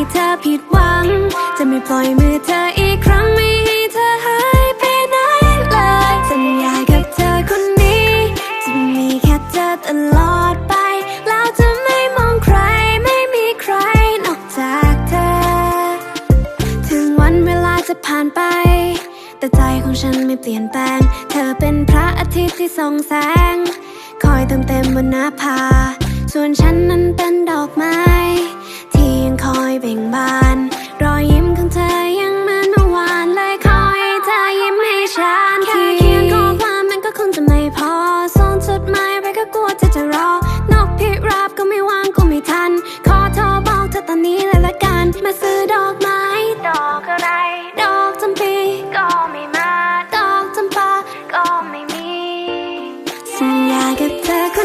จะไม่ปล่อยมือเธออีกครั้งไม่ให้เธอหายไปไหนเลยสัญญากับเธอคนนี้ จะมีแค่เธอตลอดไป แล้วจะไม่มองใครไม่มีใครนอกจากเธอ ถึงวันเวลาจะผ่านไป แต่ใจของฉันไม่เปลี่ยนแปลง เธอเป็นพระอาทิตย์ที่ส่องแสง คอยเติมเต็มบนหน้าผาส่วนฉันนั้นเป็นดอกไม้ มาซื้อดอกไม้ ดอกอะไร ดอกจำปี ก็ไม่มา ดอกจำปา ก็ไม่มี สัญญากับเธอ